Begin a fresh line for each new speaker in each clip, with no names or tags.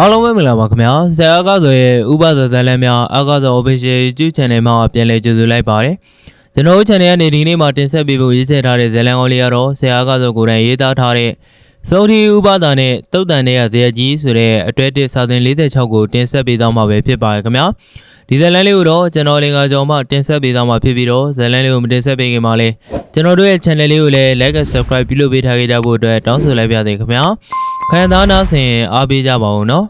အားလုံးပဲမင်္ဂလာပါခင်ဗျာဆရာအကားဆိုရဲ့ဥပဒေဇာတ်လမ်းများအကားဆို official YouTube channel မှာပြန်လည်ကြိုဆိုလိုက်ပါတယ်ကျွန်တော်တို့ channel ကနေဒီနေ့မှာတင်ဆက်ပေးဖို့ရေးဆက်ထားတဲ့ဇာတ်လမ်းကောင်းလေးကတော့ဆရာအကားဆိုကိုယ်တိုင်ရေးသားထားတဲ့စုံထီဥပဒါနဲ့တုတ်တန်တဲ့ရဇေယကြီးဆိုတဲ့အတွဲတစ်စာသင်46ကိုတင်ဆက်ပေးသွားမှာပဲဖြစ်ပါတယ်ခင်ဗျာဒီဇာတ်လမ်းလေးကိုတော့ကျွန်တော်လင်္ကာကျော်မှတင်ဆက်ပေးသွားမှာဖြစ်ပြီးတော့ဇာတ်လမ်းလေးကိုမတင်ဆက်ပေးခင်မှာလဲကျွန်တော်တို့ရဲ့ channel လေးကိုလည်း like and subscribe ပြုလုပ်ပေးထားခဲ့ကြဖို့အတွက်တောင်းဆိုလိုက်ပါသေးခင်ဗျာ ခံသားနာဆင်အားပေးကြပါဦးနော်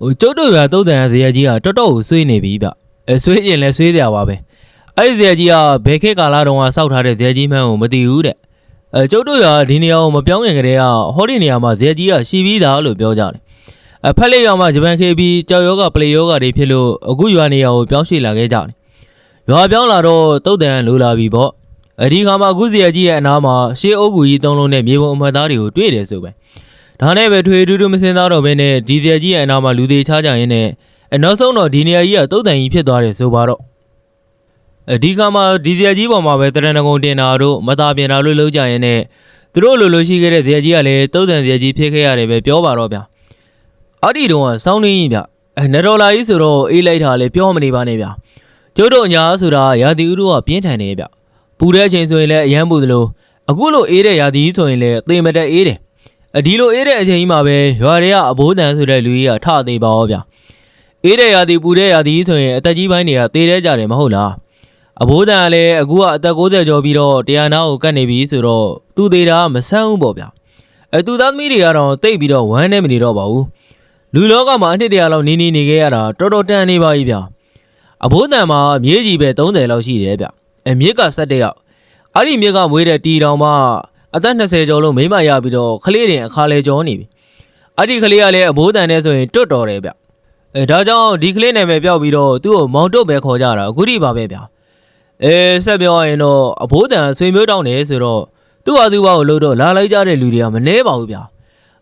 ဟိုကျုပ်တို့ရွာတုတ်တန်ဇေယကြီးကတော်တော်ကိုဆွေးနေပြီဗျအဲဆွေးရင်လည်းဆွေးကြပါပဲအဲ့ဒီဇေယကြီးကဘယ်ခေတ်ကာလတုန်းကစောက်ထားတဲ့ဇေယကြီးမှန်းကိုမသိဘူးတဲ့အဲကျုပ်တို့ရွာဒီနေရာကိုမပြောင်းခင်ကတည်းကဟောဒီနေရာမှာဇေယကြီးကရှိပြီးသားလို့ပြောကြတယ်အဖက်လေးရွာမှာဂျပန်ခေတ်ပြီးကြောက်ယောဂပလေယောဂတွေဖြစ်လို့အခုရွာနေရာကိုပြောင်းရွှေ့လာခဲ့ကြတယ်ရွာပြောင်းလာတော့တုတ်တန်လိုလာပြီပေါ့ အဲဒီခါမှာအခုဇေယကြီးရဲ့အနားမှာရှေးအုပ်ကူကြီးသုံးလုံးနဲ့မြေပုံအမှတ်သားတွေကိုတွေ့တယ်ဆိုပဲဒါနဲ့ပဲထွေထူးထူးမစင်သားတော့ဘဲနဲ့ဒီဇယ်ကြီးရဲ့အနာမှာလူသေးချကြရင်းနဲ့အနောက်ဆုံးတော့ဒီနေရာကြီးကတုတ်တန်ကြီးဖြစ်သွားတယ်ဆိုပါတော့အဲဒီကမှာဒီဇယ်ကြီးပေါ်မှာပဲတရဏဂုံတင်တာတို့မသားပြင်တာလို့လုပ်ကြရင်းနဲ့သူတို့လိုလိုရှိခဲ့တဲ့ဇယ်ကြီးကလည်းတုတ်တန်ဇယ်ကြီးဖြစ်ခဲ့ရတယ်ပဲပြောပါတော့ဗျာအဲ့ဒီတော့ကစောင်းနေကြီးဗျအဲနဒေါ်လာကြီးဆိုတော့အေးလိုက်တာလည်းပြောမနေပါနဲ့ဗျာကျုပ်တို့ညာဆိုတာရာသီဥတုကပြင်းထန်နေဗျ ပူတဲ့အချိန်ဆိုရင်လည်းအရန်ပူသလိုအခုလိုအေးတဲ့ရာသီဆိုရင်လည်းအသေးမတက်အေးတယ်အဒီလိုအေးတဲ့အချိန်ကြီးမှာပဲရွာတွေကအဘိုးတန်ဆိုတဲ့လူကြီးကထသေးပါရောဗျာအေးတဲ့ရာသီပူတဲ့ရာသီဆိုရင်အသက်ကြီးပိုင်းတွေကသေတဲ့ကြတယ်မဟုတ်လားအဘိုးတန်ကလည်းအခုကအသက်60ကျော်ပြီးတော့တရားနာကိုကတ်နေပြီဆိုတော့သူသေးတာမဆန်းဘူးပေါ့ဗျာအဲသူသားသမီးတွေကတော့တိတ်ပြီးတော့ဝမ်းနေမနေတော့ပါဘူးလူလောကမှာအနှစ်တရာလောက်နေနေနေခဲ့ရတာတော်တော်တန်နေပါပြီဗျာအဘိုးတန်မှာမြေကြီးပဲ30လောက်ရှိတယ်ဗျ အမြစ်က17ရောက်အဲ့ဒီမြစ်ကမွေးတဲ့တီတောင်မှအသက်20ကျော်လုံးမိမရပြီးတော့ခလေးတင်အခါလဲကျော်နေပြီအဲ့ဒီခလေးကလည်းအဘိုးတန်နဲ့ဆိုရင်တွတ်တော်တယ်ဗျအဲဒါကြောင့်ဒီကလေးနဲ့ပဲပြောက်ပြီးတော့သူ့ကိုမောင်တုတ်ပဲခေါ်ကြတာအခုဒီပါပဲဗျအဲဆက်ပြောရရင်တော့အဘိုးတန်ဆွေမျိုးတောင်းတယ်ဆိုတော့သူ့ဟာသူ့ဘာကိုလို့တော့လာလိုက်ကြတဲ့လူတွေကမနှဲပါဘူးဗျ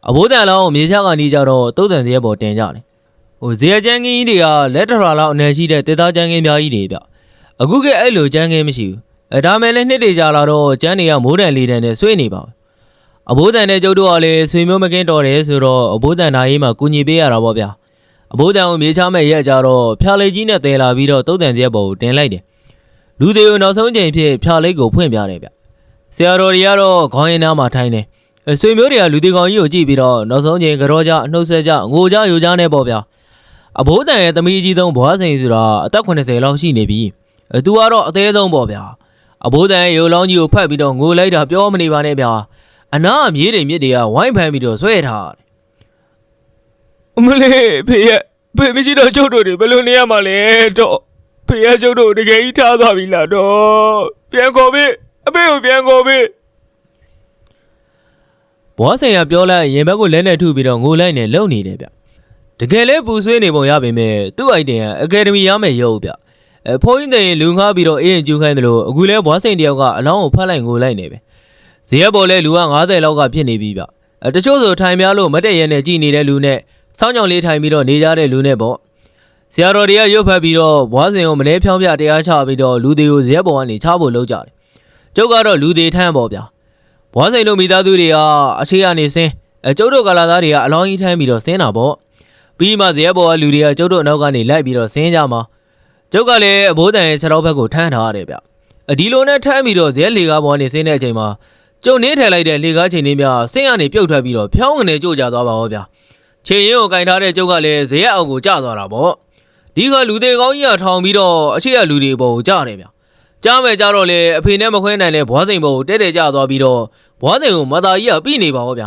အဘိုးတန်လောင်းမြေချကနေကြတော့တုတ်တန်စရဲပေါ်တင်ကြတယ်ဟိုဇေယကျန်းကင်းကြီးတွေကလက်ထရာလောက်အနေရှိတဲ့တေသားကျန်းကင်းများကြီးတွေဗျ အခုကအဲ့လိုကျန်းကင်းမရှိဘူးအဲဒါမဲ့လည်းနှစ်တွေကြာလာတော့ကျန်းတွေကမိုးတန်လေးတန်နဲ့ဆွေးနေပါဘူးအဘိုးတန်နဲ့ကျုပ်တို့ကလည်းဆွေမျိုးမကင်းတော်တယ်ဆိုတော့အဘိုးတန်သားရေးမှာကူညီပေးရတာပေါ့ဗျာအဘိုးတန်ကိုမြေချမဲ့ရက်ကြတော့ဖျားလေးကြီးနဲ့တဲလာပြီးတော့တုတ်တန်စရက်ပေါ်ကိုတင်လိုက်တယ်လူသေးကိုနောက်ဆုံးချိန်ဖြစ်ဖျားလေးကိုဖွင့်ပြတယ်ဗျဆရာတော်တွေကတော့ခေါင်းရင်းသားမှာထိုင်းတယ်အဲဆွေမျိုးတွေကလူသေးကောင်ကြီးကိုကြည့်ပြီးတော့နောက်ဆုံးချိန်ကြောကြနှုတ်ဆက်ကြငိုကြယူကြနဲ့ပေါ့ဗျာအဘိုးတန်ရဲ့သမီးကြီးသုံးဘွားစိန်ဆိုတာအသက်80လောက်ရှိနေပြီအဲ သူကတော့အသေးဆုံးပေါ့ဗျာအဘိုးတန်ရဲ့ရုပ်လောင်းကြီးကိုဖတ်ပြီးတော့ငိုလိုက်တာပြောမနေပါနဲ့ဗျာအနာအမြေးတွေမြစ်တွေကဝိုင်းဖန်ပြီးတော့ဆွဲထားတယ်အမလေးဖေရဲ့ဖေမရှိတော့ကျုပ်တို့တွေဘယ်လိုနေရမှာလဲတော့ဖေရဲ့ကျုပ်တို့တကယ်ကြီးထားသွားပြီလားတော့ပြန်ခေါ်ပြီအဖေကိုပြန်ခေါ်ပြီဘွားဆိုင်ကပြောလိုက်ရင်ဘက်ကိုလဲနဲ့ထုပြီးတော့ငိုလိုက်နေလုံနေတယ်ဗျတကယ်လဲပူဆွေးနေပုံရပေမဲ့သူ့အိုက်တင်ကအကယ်ဒမီရမယ်ရုပ်ဗျ အဲဖုန်းကြီးတဲ့လူငှားပြီးတော့အေးရင်ကျူခိုင်းတယ်လို့အခုလဲဘွားစိန်တယောက်ကအလောင်းကိုဖတ်လိုက်ငိုလိုက်နေပဲဇေယျပေါ်လဲလူက90လောက်ကဖြစ်နေပြီဗျအဲတချို့ဆိုထိုင်များလို့မတက်ရဲနဲ့ကြည်နေတဲ့လူနဲ့စောင်းကြောင်လေးထိုင်ပြီးတော့နေကြတဲ့လူနဲ့ပေါ့ဆရာတော်တွေကရုပ်ဖတ်ပြီးတော့ဘွားစိန်ကိုမနေဖြောင်းပြတရားချပြီးတော့လူသေးကိုဇေယျပေါ်ကနေချဖို့လုပ်ကြတယ်ကျုပ်ကတော့လူသေးထမ်းပေါ့ဗျာဘွားစိန်တို့မိသားစုတွေကအရှိကနေစင်းအဲကျုပ်တို့ကလာသားတွေကအလောင်းကြီးထမ်းပြီးတော့ဆင်းတာပေါ့ပြီးမှဇေယျပေါ်ကလူတွေကကျုပ်တို့အနောက်ကနေလိုက်ပြီးတော့ဆင်းကြမှာ ကျုပ်ကလည်းအဘိုးတန်ရဲ့ခြေထောက်ဘက်ကိုထမ်းထားရတယ်ဗျအဒီလိုနဲ့ထမ်းပြီးတော့ဇဲလေကားပေါ်ကနေဆင်းတဲ့အချိန်မှာကျုံနေထည့်လိုက်တဲ့လေကားချိန်လေးများဆင်းကနေပြုတ်ထွက်ပြီးတော့ဖြောင်းကနေကြို့ကြသွားပါဟောဗျခြေရင်ကိုကင်ထားတဲ့ကျုပ်ကလည်းဇဲအောက်ကိုကျသွားတာပေါ့ဒီကလူသေးကောင်းကြီးကထောင်ပြီးတော့အရှိရလူတွေပေါ်ကိုကျတယ်ဗျကြားမယ်ကြတော့လေအဖေနဲ့မခွဲနိုင်တဲ့ဘွားစိန်ပေါ်ကိုတဲတဲကျသွားပြီးတော့ဘွားစိန်ကိုမသားကြီးကပြီးနေပါဟောဗျ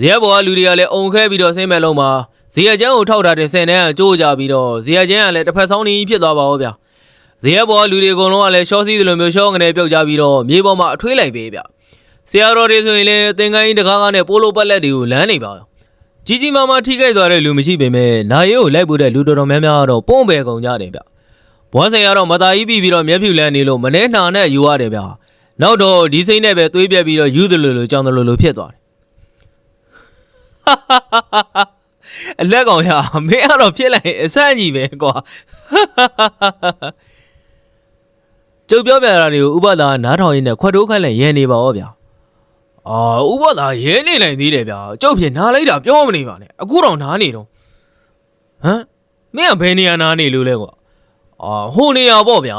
ဇဲပေါ်ကလူတွေကလည်းအုံခဲပြီးတော့ဆင်းမဲ့လုံးမှာ ဇေယကျန်းကိုထောက်ထားတဲ့ဆယ်နှန်းကကြိုးကြပြီးတော့ဇေယကျန်းကလည်းတစ်ဖက်ဆောင်နေဖြစ်သွားပါဦးဗျာဇေယဘောလူတွေအကုန်လုံးကလည်းရှော့စီးသလိုမျိုးရှော့ငနေပြုတ်ကြပြီးတော့မြေပေါ်မှာအထွေးလိုက်ပေးဗျဆရာတော်တွေဆိုရင်လည်းသင်္ကန်းကြီးတကားကားနဲ့ပိုးလိုပတ်လက်တွေကိုလမ်းနေပါကြီးကြီးမားမားထိခိုက်သွားတဲ့လူမရှိပေမဲ့နာရီကိုလိုက်ပို့တဲ့လူတော်တော်များများကတော့ပုံပယ်ကုန်ကြတယ်ဗျဘွားဆင်ကတော့မသားကြီးပြီးပြီးတော့မျက်ဖြူလန်းနေလို့မနှဲနှာနဲ့ယူရတယ်ဗျနောက်တော့ဒီစိမ့်နဲ့ပဲသွေးပြက်ပြီးတော့ယူသလိုလိုကြောင်းသလိုလိုဖြစ်သွားတယ် အလက်ကောင်ရမင်းကတော့ဖြစ်လိုက်ရင်အဆန့်ကြီးပဲကွာကျုပ်ပြောပြတာတွေကိုဥပဒါနားထောင်ရင်းနဲ့ခွက်တိုးခိုင်းလိုက်ရဲနေပါဩဗျာအာဥပဒါရဲနေနိုင်သေးတယ်ဗျာကျုပ်ဖြစ်နားလိုက်တာပြောမနေပါနဲ့အခုတော့နားနေတော့ဟမ်မင်းကဘယ်နေရာနားနေလို့လဲကွာအာဟိုနေရာပေါ့ဗျာ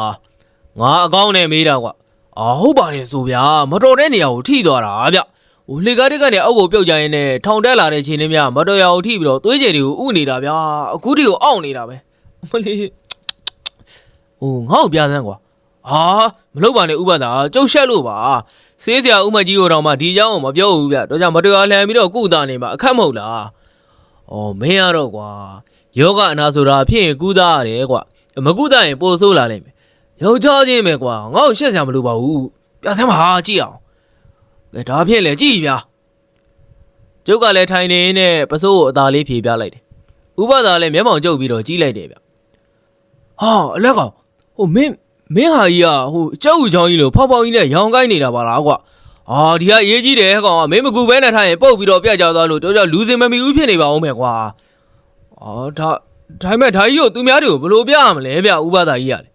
ငါအကောင်းနဲ့မေးတာကွာအာဟုတ်ပါတယ်ဆိုဗျာမတော်တဲ့နေရာကိုထိသွားတာဗျ ဟိုလေကားတက်ကနေအောက်ကိုပြုတ်ကြရင်နဲ့ထောင်တက်လာတဲ့ချိန်လေးများမတော်ရအောင်ထိပြီးတော့သွေးကြည်တွေကိုဥနေတာဗျာအခုထိကိုအောင့်နေတာပဲမလေးဟိုငါ့ကိုပြစမ်းကွာ ဟာမလုပ်ပါနဲ့ဥပဒါကျုပ်ရှက်လို့ပါစေးစရာဥမကြီးကိုတော့မှဒီเจ้าကိုမပြောဘူးဗျတော့ကြောင့်မတရားလှန်ပြီးတော့ကုသနေမှာအခက်မဟုတ်လားအော်မင်းရတော့ကွာယောဂအနာဆိုတာဖြစ်ရင်ကုသရတယ်ကွာမကုသရင်ပိုဆိုးလာလိမ့်မယ်ယောက်ျားချင်းပဲကွာငါ့ကိုရှက်စရာမလိုပါဘူးပြသမ်းပါကြည့်အောင် ကဲဒါဖြစ်လေကြည့်ဗျာကျုပ်ကလည်းထိုင်နေနဲ့ပစိုးကိုအသာလေးဖြေပြလိုက်တယ်ဥပဒါလည်းမျက်မှောင်ကျုပ်ပြီးတော့ကြီးလိုက်တယ်ဗျဟာအလက်ကောင်ဟိုမင်းမင်းဟာကြီးကဟိုကြောက်ဦးချောင်းကြီးလို့ဖောက်ဖောက်ကြီးနဲ့ရောင်ကိုင်းနေတာပါလားကွာအာဒီကအရေးကြီးတယ်ကောင်ကမင်းမကူဘဲနဲ့ထားရင်ပုတ်ပြီးတော့ပြတ်ကြသွားလို့တော့ကြောက်လူစင်မမီဘူးဖြစ်နေပါအောင်မယ်ကွာအာဒါဒါပေမဲ့ဒါကြီးကိုသူများတွေကိုဘယ်လိုပြရမလဲဗျဥပဒါကြီးကလေ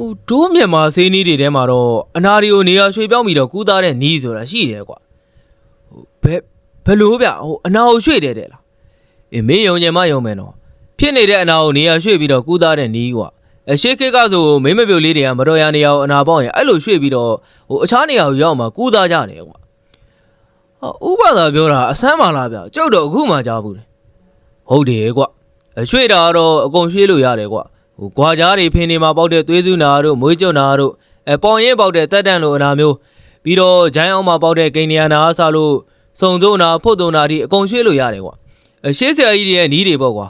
ဟိုဒိုးမြန်မာစေးနီးတွေထဲမှာတော့အနာရီကိုနေရာရွှေ့ပြောင်းပြီးတော့ကူးသားတဲ့နီးဆိုတာရှိတယ်ကွာဟိုဘယ်ဘယ်လိုဗျဟိုအနာကိုရွှေ့တယ်တဲ့လားအေးမင်းယုံကြင်မယုံမယ်နော်ဖြစ်နေတဲ့အနာကိုနေရာရွှေ့ပြီးတော့ကူးသားတဲ့နီးကွာအရှိခေတ်ကဆိုမိမ့်မပြုတ်လေးတွေကမတော်ရနေရအောင်အနာပေါင်းရင်အဲ့လိုရွှေ့ပြီးတော့ဟိုအခြားနေရာကိုရောက်မှကူးသားကြတယ်ကွာဟာဥပဒါပြောတာအဆမ်းပါလားဗျကျုပ်တော့အခုမှကြားဘူးတယ်ဟုတ်တယ်ကွာအရွှေ့တာကတော့အကုန်ရွှေ့လို့ရတယ်ကွာ ဟိုကွာကြားတွေဖင်းနေမှာပေါက်တဲ့သွေးစုနာတို့မွေးကြွနာတို့အပေါင်ရင်ပေါက်တဲ့တက်တန့်လိုအနာမျိုးပြီးတော့ဂျိုင်းအောင်မှာပေါက်တဲ့ဂိန်နီယာနာအစားလို့စုံစုံနာဖို့တုံနာဒီအကုန်ရွှေ့လို့ရတယ်ကွာအရှေးဆရာကြီးတွေရဲ့နီးတွေပေါ့ကွာ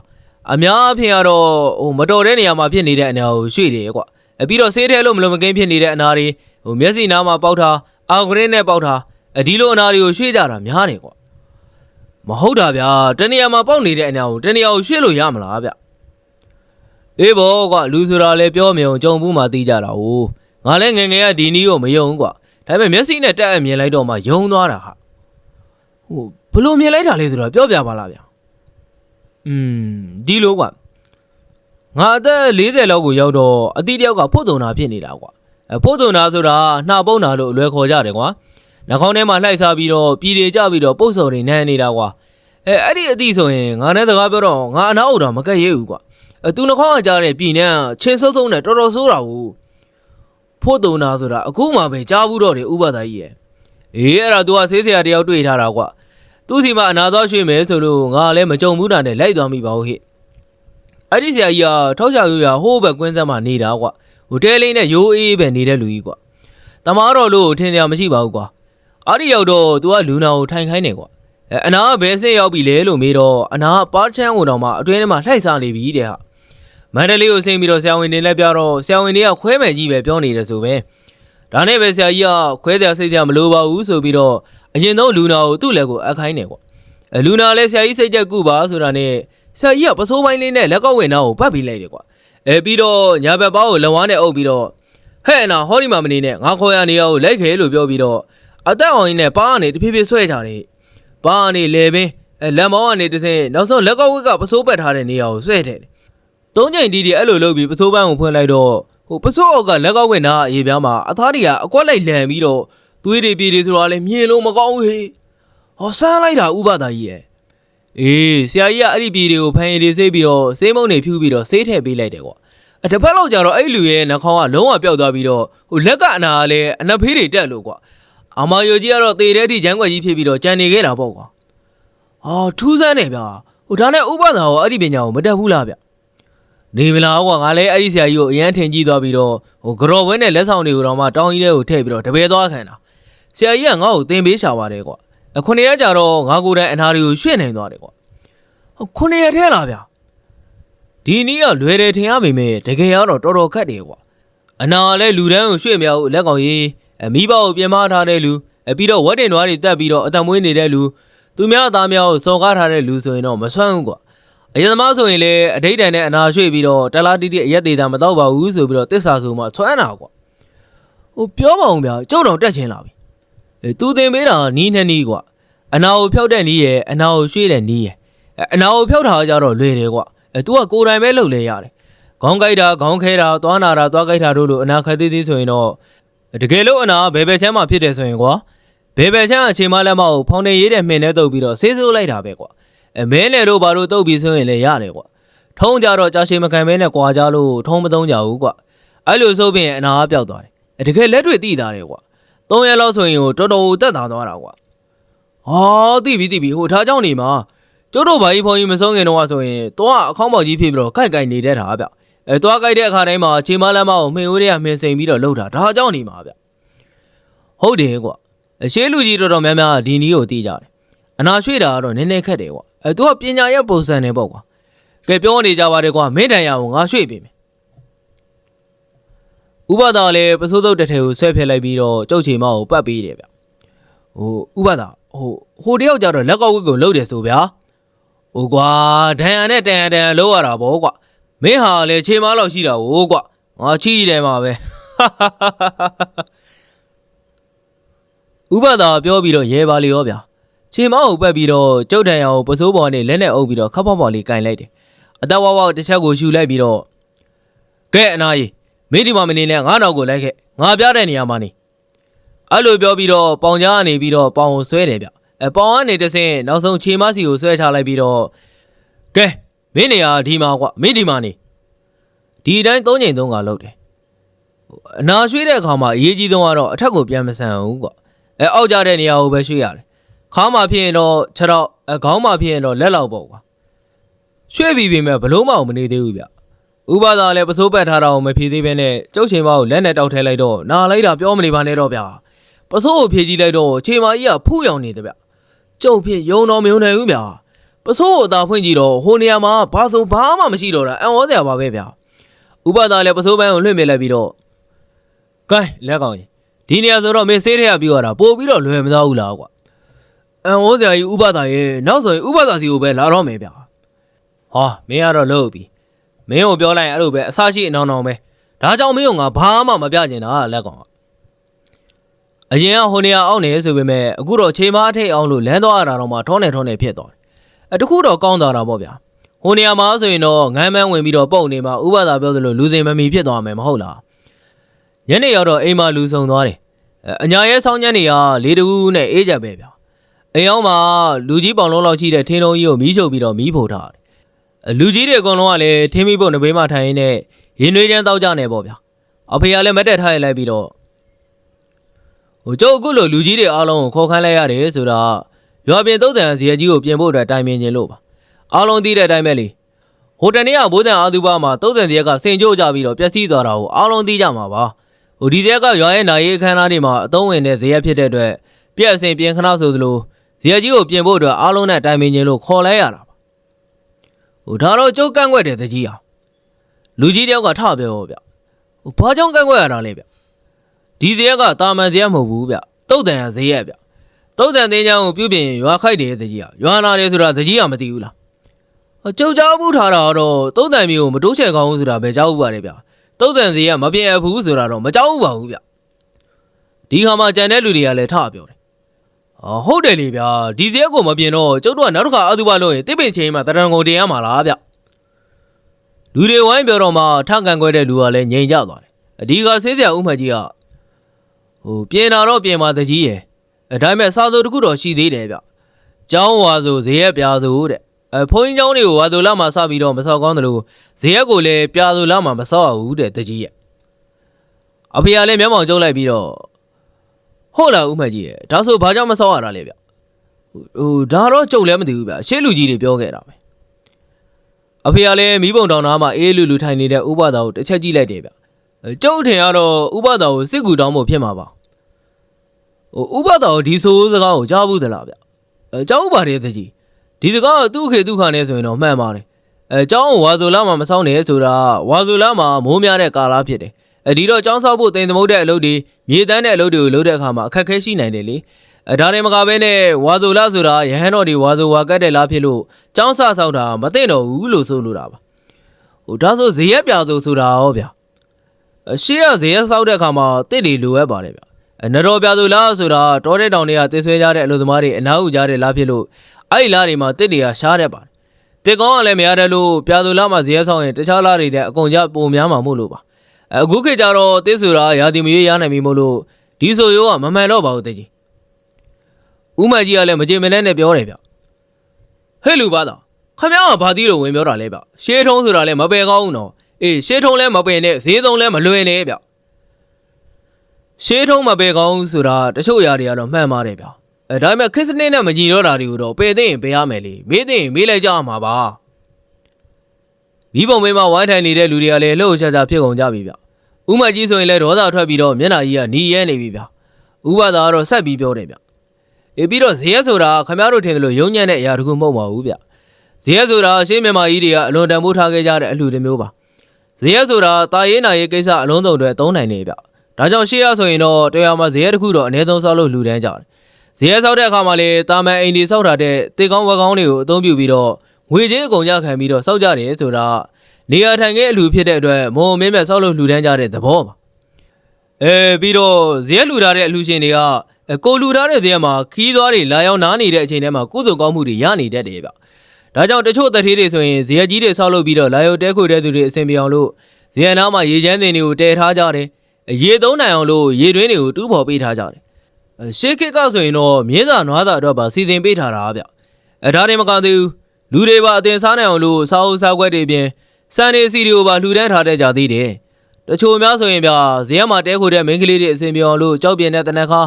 အများအပြားကတော့ဟိုမတော်တဲ့နေရာမှာဖြစ်နေတဲ့အနာကိုရွှေ့တယ်ကွာအပြီးတော့ဆေးထဲလို့မလုံးမကင်းဖြစ်နေတဲ့အနာတွေဟိုမျက်စိနားမှာပေါက်တာအာဂရင်းနဲ့ပေါက်တာအဒီလိုအနာတွေကိုရွှေ့ကြတာများတယ်ကွာမဟုတ်တာဗျာတနေရာမှာပေါက်နေတဲ့အနာကိုတနေရာကိုရွှေ့လို့ရမလားဗျ အေးဘောကွာလူဆိုတာလည်းပြောမြင်အောင်ကြုံဘူးမှသိကြတာ哦ငါလည်းငယ်ငယ်ကဒီနီးကိုမယုံကွာဒါပေမဲ့မျက်စိနဲ့တက်အမြင်လိုက်တော့မှယုံသွားတာဟာဟိုဘလို့မြင်လိုက်တာလဲဆိုတော့ပြောပြပါလားဗျာ อืมဒီလိုကွာငါအသက်40လောက်ကိုရောက်တော့အတီးတယောက်ကဖို့တုံနာဖြစ်နေတာကွာအဖို့တုံနာဆိုတာနှာပုတ်နာလို့အလွယ်ခေါ်ကြတယ်ကွာနှာခေါင်းထဲမှာလှိုက်စားပြီးတော့ပြည်တွေကြပြီးတော့ပုတ်စော်တွေနမ်းနေတာကွာအဲအဲ့ဒီအတီးဆိုရင်ငါနဲ့စကားပြောတော့ငါအနာအုပ်တော့မကက်ရဲဘူးကွာအဲ သူနှာခေါင်းကကြားတဲ့ပြည်နဲ့ချင်းစုံစုံနဲ့တော်တော်ဆိုးတာကိုဖို့တုံနာဆိုတာအခုမှပဲကြားဘူးတော့တယ်ဥပဒါကြီးရဲ့အေးအဲ့ဒါ तू ကဆေးစရာတယောက်တွေ့ထားတာကွာသူ့စီမှာအနာသွားရွှေ့မယ်ဆိုလို့ငါလည်းမကြုံဘူးတာနဲ့လိုက်သွားမိပါဦးဟိအဲ့ဒီဆရာကြီးကထောက်ချရွရဟိုးဘက်ကွင်းဆက်မှာနေတာကွာဟိုတဲလေးနဲ့ရိုးအေးပဲနေတဲ့လူကြီးကွာတမားတော်လို့ထင်ကြမရှိပါဘူးကွာအဲ့ဒီရောက်တော့ तू ကလူနာကိုထိုင်ခိုင်းနေကွာအဲအနာကဘယ်ဆင်းရောက်ပြီလဲလို့မေးတော့အနာကပါချမ်းကိုတော့မှအတွင်းထဲမှာလှိုက်စားနေပြီတဲ့ဟာ မန္တလေးကိုဆင်းပြီးတော့ဆရာဝန်တွေလည်းပြောတော့ဆရာဝန်တွေကခွဲမယ်ကြီးပဲပြောနေတယ်ဆိုပဲဒါနဲ့ပဲဆရာကြီးကခွဲတယ်စိတ်ကြမလိုပါဘူးဆိုပြီးတော့အရင်ဆုံးလူနာကိုသူ့လက်ကိုအပ်ခိုင်းတယ်ကွာအဲလူနာလည်းဆရာကြီးစိတ်ကြက်ကုပါဆိုတာနဲ့ဆရာကြီးကပစိုးပိုင်းလေးနဲ့လက်ကောက်ဝင်နာကိုပတ်ပြီးလိုက်တယ်ကွာအဲပြီးတော့ညာဘက်ပေါင်းကိုလက်ဝါးနဲ့အုပ်ပြီးတော့ဟဲ့နာဟောဒီမှာမနေနဲ့ငါခေါ်ရနေရကိုလိုက်ခဲလို့ပြောပြီးတော့အသက်အောင်ရင်းနဲ့ပါးကနေတဖြည်းဖြည်းဆွဲကြတယ်ပါးကနေလေပင်အဲလက်မောင်းကနေတစ်စင်းနောက်ဆုံးလက်ကောက်ဝက်ကပစိုးပက်ထားတဲ့နေရာကိုဆွဲထည့်တယ် သုံးချိန်တီးတီးအဲ့လိုလုပ်ပြီးပစိုးပန်းကိုဖွင့်လိုက်တော့ဟိုပစိုးအောက်ကလက်ကောက်ဝင်နာအရေးပြားမှာအသားတွေကအကွက်လိုက်လန်ပြီးတော့သွေးတွေပြေတွေဆိုတာလည်းမြင်လို့မကောင်းဘူးဟေးဟောဆန်းလိုက်တာဥပဒါကြီးရဲ့အေးဆရာကြီးကအဲ့ဒီပြေတွေကိုဖန်ရည်တွေဆေးပြီးတော့ဆေးမုံတွေဖြူပြီးတော့ဆေးထည့်ပေးလိုက်တယ်ကွာအတစ်ဖက်လောက်ကြတော့အဲ့လူရဲ့နှာခေါင်းကလုံးဝပျောက်သွားပြီးတော့ဟိုလက်ကအနာကလည်းအနဖေးတွေတက်လို့ကွာအမာယိုကြီးကတော့သေတဲ့အထိဂျန်ကွက်ကြီးဖြစ်ပြီးတော့ကြံနေခဲ့တာပေါ့ကွာဟာထူးဆန်းတယ်ဗျာဟိုဒါနဲ့ဥပဒါရောအဲ့ဒီပညာကိုမတက်ဘူးလားဗျ နေမလားကွာငါလည်းအဲ့ဒီဆရာကြီးကိုအရန်ထင်ကြီးသွားပြီးတော့ဟိုကြော်ဝဲနဲ့လက်ဆောင်တွေကိုတော့မှတောင်းကြီးတဲ့ကိုထည့်ပြီးတော့တပယ်သွားခံတာဆရာကြီးကငါ့ကိုသင်ပေးရှာပါတယ်ကွာအခုနှစ်ရက်ကြာတော့ငါကိုယ်တိုင်အနာတွေကိုရွှေ့နိုင်သွားတယ်ကွာခုနှစ်ရက်ထဲလားဗျာဒီနည်းကလွယ်တယ်ထင်ရပေမဲ့တကယ်ကတော့တော်တော်ခက်တယ်ကွာအနာကလည်းလူတန်းကိုရွှေ့မြောက်လက်ကောင်ကြီးအမိဘကိုပြင်မထားတဲ့လူအပြီးတော့ဝက်တင်နွားတွေတက်ပြီးတော့အတံမွေးနေတဲ့လူသူများအသားများကိုစော်ကားထားတဲ့လူဆိုရင်တော့မဆွမ်းဘူးကွာ အရင်သမားဆိုရင်လည်းအတိတ်တန်နဲ့အနာရွှေ့ပြီးတော့တလားတိတိအရက်သေးတာမတော့ပါဘူးဆိုပြီးတော့တစ္ဆာဆိုမှဆွမ်းတာကွာဟိုပြောပါအောင်ဗျာကျုပ်တော့တက်ချင်လာပြီအဲသူတင်ပေးတာနီးနဲ့နီးကွာအနာကိုဖြောက်တဲ့နီးရယ်အနာကိုရွှေ့တဲ့နီးရယ်အဲအနာကိုဖြောက်တာကြတော့လွယ်တယ်ကွာအဲ तू ကကိုယ်တိုင်ပဲလုပ်လဲရတယ်ခေါင်းကိုက်တာခေါင်းခဲတာသွားနာတာသွားကိုက်တာတို့လိုအနာခက်သေးသေးဆိုရင်တော့တကယ်လို့အနာကဘယ်ဘက်ချမ်းမှဖြစ်တယ်ဆိုရင်ကွာဘဘယ်ဘယ်ချမ်းအချိန်မလက်မကိုဖောင်နေရေးတဲ့မှင်နဲ့တုပ်ပြီးတော့ဆေးစိုးလိုက်တာပဲကွာ အမဲနယ်တို့ဘာလို့တုတ်ပြီးဆိုရင်လည်းရတယ်ကွာထုံးကြတော့ကြာရှည်မခံမဲနဲ့ကွာကြလို့ထုံးမသုံးကြဘူးကွာအဲ့လိုဆိုပြင်အနာအပြောက်သွားတယ်တကယ်လက်တွေ့သိတာတယ်ကွာ၃ရက်လောက်ဆိုရင်ကိုတော်တော်တက်တာသွားတာကွာဟာသိပြီသိပြီဟိုထားကြောင်းနေမှာကျတို့ဘာကြီးဖုန်ကြီးမဆုံးခင်တော့ဆိုရင်တော့အခေါင်းပေါက်ကြီးဖြစ်ပြီးတော့ကိုက်ကိုက်နေတဲ့တာဗျအဲတော့ကိုက်တဲ့အခါတိုင်းမှာခြေမလမ်းမကိုမှင်ဦးတွေကမှင်စိန်ပြီးတော့လှုပ်တာဒါကြောင့်နေမှာဗျဟုတ်တယ်ကွာအရှိလူကြီးတော်တော်များများဒီနီးကိုသိကြတယ်အနာရွှေ့တာကတော့နည်းနည်းခက်တယ်ကွာ အဲသူကပညာရဲ့ပုံစံနဲ့ပေါ့ကွာကဲပြောနေကြပါတယ်ကွာမင်းတန်ရအောင်ငါရွှေ့ပေးမယ်ဥပဒါလည်းပစိုးသုတ်တစ်ထည်ကိုဆွဲဖျက်လိုက်ပြီးတော့ကျုပ်ချေမကိုပတ်ပေးတယ်ဗျဟိုဥပဒါဟိုဟိုတယောက်ကြတော့လက်ကောက်ဝစ်ကိုလှုပ်တယ်ဆိုဗျာဟိုကွာဒဏ်ရနဲ့တန်ရတန်လှုပ်ရတာပေါ့ကွာမင်းဟာလည်းချေမလောက်ရှိတာကိုကွာငါချီးတယ်မှာပဲဥပဒါပြောပြီးတော့ရဲပါလေရောဗျာ ခြေမောက်ကိုပတ်ပြီးတော့ကျုပ်တန်ရအောင်ပစိုးပေါ်နဲ့လက်နဲ့အုပ်ပြီးတော့ခပ်ဖောက်ဖောက်လေးကင်လိုက်တယ်အသက်ဝါဝါတစ်ချက်ကိုရှူလိုက်ပြီးတော့ကဲအနာကြီးမင်းဒီမှာမနေနဲ့ငါနောက်ကိုလိုက်ခဲ့ငါပြတဲ့နေရာမှာနေအဲ့လိုပြောပြီးတော့ပေါင်ကြားကနေပြီးတော့ပေါင်ကိုဆွဲတယ်ဗျအဲပေါင်ကနေတစ်ဆင့်နောက်ဆုံးခြေမစီကိုဆွဲချလိုက်ပြီးတော့ကဲမင်းနေရာဒီမှာကွာမင်းဒီမှာနေဒီအတိုင်းသုံးချိန်သုံးကလောက်တယ်အနာရွှေ့တဲ့အခါမှာအရေးကြီးဆုံးကတော့အထက်ကိုပြန်မဆန်ဘူးကွာအဲအောက်ကြတဲ့နေရာကိုပဲရွှေ့ရတယ် ခါမှဖြစ်ရင်တော့ခြေတော့အခေါင်းမှဖြစ်ရင်တော့လက်လောက်ပေါ့ကွာရွှေ့ပြီးပြီမဲ့ဘလို့မအောင်မနေသေးဘူးဗျဥပဒါလည်းပစိုးပတ်ထားတာကိုမဖြေသေးဘဲနဲ့ကျုပ်ချိန်မကိုလက်နဲ့တောက်ထဲလိုက်တော့နာလိုက်တာပြောမနေပါနဲ့တော့ဗျာပစိုးကိုဖြေကြည့်လိုက်တော့ချိန်မကြီးကဖူးရောင်နေတယ်ဗျကျုပ်ဖြစ်ယုံတော်မယုံနိုင်ဘူးဗျာပစိုးကိုအသာဖွင့်ကြည့်တော့ဟိုနေရာမှာဘာဆိုဘာမှမရှိတော့တာအံ့ဩစရာပါပဲဗျာဥပဒါလည်းပစိုးပန်းကိုလွှင့်ပြလိုက်ပြီးတော့ကဲလက်ကောင်ကြီးဒီနေရာဆိုတော့မင်းစေးထရပြီးတော့တာပို့ပြီးတော့လွယ်မသွားဘူးလားကွာ အန်ဝိုးစရာကြီးဥပဒါရဲ့နောက်ဆိုရင်ဥပဒါစီကိုပဲလာတော့မယ်ဗျာဟာမင်းကတော့လို့ပြီမင်းကိုပြောလိုက်ရင်အဲ့လိုပဲအဆရှိအနောင်နောင်ပဲဒါကြောင့်မင်းကငါဘာမှမပြကျင်တာလက်ကောင်ကအရင်ကဟိုနေရာအောက်နေဆိုပေမဲ့အခုတော့ချိန်မအထိတ်အောင်လို့လမ်းသွားရတာတော့မှထောနေထောနေဖြစ်သွားတယ်အတခုတော့ကောင်းသွားတာပေါ့ဗျာဟိုနေရာမှာဆိုရင်တော့ငမ်းမန်းဝင်ပြီးတော့ပုံနေမှာဥပဒါပြောသလိုလူစင်မမီဖြစ်သွားမယ်မဟုတ်လားညနေရောက်တော့အိမ်မှာလူဆုံသွားတယ်အဲအညာရဲဆောင်းညနေကလေးတူးနဲ့အေးကြပဲဗျာ အိမ်အောင်မှာလူကြီးပေါင်လုံးလောက်ရှိတဲ့ထင်းလုံးကြီးကိုမီးရှို့ပြီးတော့မီးဖို့ထားတယ်အဲလူကြီးတွေအကုန်လုံးကလည်းထင်းမီးဖို့နဘေးမှာထိုင်ရင်းနဲ့ရင်နွေးချမ်းတောက်ကြနေပေါ့ဗျာအဖေကလည်းမတ်တက်ထားရလိုက်ပြီးတော့ဟိုကျုပ်အခုလိုလူကြီးတွေအားလုံးကိုခေါ်ခိုင်းလိုက်ရတယ်ဆိုတာရွာပြင်သုတ်တန်ဇီယကြီးကိုပြင်ဖို့အတွက်တိုင်ပင်ခြင်းလို့ပါအားလုံးသိတဲ့အတိုင်းပဲလေဟိုတနေ့ကဘိုးတန်အာသူဘမှာသုတ်တန်ဇီယကစင်ကြိုးကြပြီးတော့ပျက်စီးသွားတာကိုအားလုံးသိကြမှာပါဟိုဒီဇက်ကရွာရဲ့နာရီအခမ်းအနားတွေမှာအသုံးဝင်တဲ့ဇရက်ဖြစ်တဲ့အတွက်ပြက်အစင်ပြင်ခဏဆိုသလို ဇရက်ကြီးကိုပြင်ဖို့အတွက်အားလုံးနဲ့တိုင်ပင်ခြင်းလို့ခေါ်လဲရတာပါဟိုဒါတော့ကျုပ်ကန့်ကွက်တယ်တကြီးဟာလူကြီးတယောက်ကထပြောဗျဟိုဘာကြောင့်ကန့်ကွက်ရတာလဲဗျဒီဇရက်ကတာမန်ဇရက်မဟုတ်ဘူးဗျတုတ်တန်ရဇရက်ဗျတုတ်တန်တင်းချောင်းကိုပြုတ်ပြင်ရွာခိုက်တယ်တကြီးဟာရွာနာတယ်ဆိုတာတကြီးဟာမသိဘူးလားဟိုကျုပ်ကြောက်ဘူးထားတာတော့တုတ်တန်မျိုးကိုမတိုးချဲကောင်းဘူးဆိုတာပဲကြောက်ဘူးပါတယ်ဗျတုတ်တန်စီကမပြည့်အပ်ဘူးဆိုတာတော့မကြောက်ဘူးပါဘူးဗျဒီခါမှာကြံတဲ့လူတွေကလည်းထပြောတယ်အော် ဟုတ်တယ်လေဗျာဒီဇက်ကိုမပြင်တော့ကျုပ်တို့ကနောက်တစ်ခါအတူပါလို့ရင်တစ်ပင်ချင်းမှာတရံကုန်တင်ရမှာလားဗျလူတွေဝိုင်းပြောတော့မှထကန်ခွဲတဲ့လူကလည်းငြိမ်ကြသွားတယ်အဒီကဆေးစရာဥမှကြီးကဟိုပြင်တာတော့ပြင်ပါတကြီးရယ်အဲဒါပေမဲ့စာစိုးတစ်ခုတော့ရှိသေးတယ်ဗျကျောင်းဝါဆိုဇေယက်ပြာဆိုတဲ့အဖိုးကြီးကျောင်းတွေကိုဝါဆိုလာမှစပြီးတော့မစောက်ကောင်းတယ်လို့ဇေယက်ကိုလည်းပြာဆိုလာမှမစောက်ရဘူးတဲ့တကြီးရယ်အဖေကလည်းမျက်မှောင်ကျုပ်လိုက်ပြီးတော့ ဟုတ်လားဥမှကြီးရယ်ဒါဆိုဘာကြောင့်မစောက်ရတာလဲဗျဟိုဒါတော့ကျုပ်လည်းမသိဘူးဗျရှေ့လူကြီးတွေပြောခဲ့တာပဲအဖေကလည်းမီးပုံတောင်သားမှာအေးလူလူထိုင်နေတဲ့ဥပဒါကိုတစ်ချက်ကြည့်လိုက်တယ်ဗျအဲကျုပ်ထင်ရတော့ဥပဒါကိုစစ်ကူတောင်းဖို့ဖြစ်မှာပါဟိုဥပဒါကိုဒီဆိုးစကားကိုကြားဘူးသလားဗျအဲကြားဘူးပါတယ်တကြီးဒီတကားကသူ့ခေသူ့ခါနဲ့ဆိုရင်တော့မှန်ပါတယ်အဲကျောင်းဝါဆိုလာမှာမဆောင်နဲ့ဆိုတာဝါဆိုလာမှာမိုးများတဲ့ကာလာဖြစ်တယ်အဲ ဒီတော့ကျောင်းဆောက်ဖို့တင်သမုတ်တဲ့အလုပ်တွေမြေတန်းတဲ့အလုပ်တွေကိုလုပ်တဲ့အခါမှာအခက်အခဲရှိနိုင်တယ်လေအဲဒါတွေမကဘဲနဲ့ဝါဆိုလာဆိုတာရဟန်းတော်တွေဝါဆိုဝါကတ်တဲ့လားဖြစ်လို့ကျောင်းဆဆောက်တာမသိတော့ဘူးလို့ဆိုလိုတာပါဟိုဒါဆိုဇေယျပြာဆိုဆိုတာရောဗျာအရှိရဇေယျဆောက်တဲ့အခါမှာတစ်တွေလိုအပ်ပါတယ်ဗျအနတော်ပြာဆိုလားဆိုတာတောတဲ့တောင်တွေကတစ်ဆွဲကြတဲ့အလုပ်သမားတွေအနားဥကြတဲ့လားဖြစ်လို့အဲ့ဒီလားတွေမှာတစ်တွေကရှားတတ်ပါတယ်တစ်ကောင်းကလည်းမရတဲ့လို့ပြာသူလားမှာဇရဲဆောင်ရင်တခြားလားတွေတဲ့အကုန်ကြပုံများမှာမို့လို့ပါ အခုခေတ်ကျတော့တစ်ဆိုတာရာသီမရွေးရနိုင်ပြီမို့လို့ဒီဆိုရိုးကမမှန်တော့ပါဘူးတကြီးဦးမကြီးကလည်းမကြင်မနဲ့နဲ့ပြောတယ်ဗျဟဲ့လူပါတော့ခမ ्या ကဘာသီးလို့ဝင်ပြောတာလဲဗျရှေးထုံးဆိုတာလည်းမပယ်ကောင်းဘူးနော်အေးရှေးထုံးလည်းမပယ်နဲ့ဈေးသုံးလည်းမလွယ်နဲ့ဗျရှေးထုံးမပယ်ကောင်းဘူးဆိုတာတချို့ຢာတွေကတော့မှန်ပါတယ်ဗျအဲဒါပေမဲ့ခရစ်စနစ်နဲ့မညီတော့တာတွေကိုတော့ပယ်သိရင်ပယ်ရမယ်လေမေးသိရင်မေးလိုက်ကြရမှာပါမိဘုံမေးမဝိုင်းထိုင်နေတဲ့လူတွေကလည်းလှုပ်ရှားရှားဖြစ်ကုန်ကြပြီဗျ ဥမကြီးဆိုရင်လည်းဒေါသထွက်ပြီးတော့မျက်နှာကြီးကနီးရဲနေပြီဗျဥပဒါကတော့ဆက်ပြီးပြောတယ်ဗျအေးပြီးတော့ဇေယျဆိုတာခမ ्या တို့ထင်တယ်လို့ယုံညံ့တဲ့အရာတခုမဟုတ်ပါဘူးဗျဇေယျဆိုတာရှေးမြန်မာကြီးတွေကအလွန်တန်ဖိုးထားခဲ့ကြတဲ့အလှူတစ်မျိုးပါဇေယျဆိုတာတာရေးနာရေးကိစ္စအလုံးစုံတွေသုံးနိုင်နေဗျဒါကြောင့်ရှေးရဆိုရင်တော့တရားမှာဇေယျတစ်ခုတော့အနည်းဆုံးစောက်လို့လှူဒန်းကြတယ်ဇေယျစောက်တဲ့အခါမှာလေတာမန်အိမ်ဒီစောက်တာတဲ့တေကောင်းဝက်ကောင်းတွေကိုအသုံးပြုပြီးတော့ငွေချင်းအကုန်ကြခံပြီးတော့စောက်ကြတယ်ဆိုတာ နေရာထိုင်ခဲ့အလှူဖြစ်တဲ့အတွက်မုံမင်းမဲ့စောက်လို့လှူဒန်းကြတဲ့သဘောပါအဲပြီးတော့ဇရက်လူထားတဲ့အလှူရှင်တွေကအဲကိုလူထားတဲ့ဇရက်မှာခီးသွားတွေလာရောက်နားနေတဲ့အချိန်ထဲမှာကုသိုလ်ကောင်းမှုတွေရနေတတ်တယ်ဗျ။ဒါကြောင့်တချို့သက်သေးတွေဆိုရင်ဇရက်ကြီးတွေဆောက်လုပ်ပြီးတော့လာရောက်တဲခွေတဲ့သူတွေအဆင်ပြေအောင်လို့ဇရက်နားမှာရေချမ်းတင်တွေကိုတည်ထားကြတယ်။ရေသုံးနိုင်အောင်လို့ရေတွင်းတွေကိုတူးဖော်ပေးထားကြတယ်။အဲရှေးခေတ်ကဆိုရင်တော့မြင်းသာနွားသာအတွက်ပါစီစဉ်ပေးထားတာဗျ။အဲဒါတွေမကသေးဘူးလူတွေပါအတင်စားနိုင်အောင်လို့စားအုပ်စားခွက်တွေပြင် စံနေစီတွေကိုပါလှူဒန်းထားတဲ့ကြသေးတယ်။တချို့များဆိုရင်ဗျာဇေယျမှာတဲခိုတဲ့မိန်းကလေးတွေအစဉ်ပြောင်းလို့ကြောက်ပြင်းတဲ့တနက်ခါ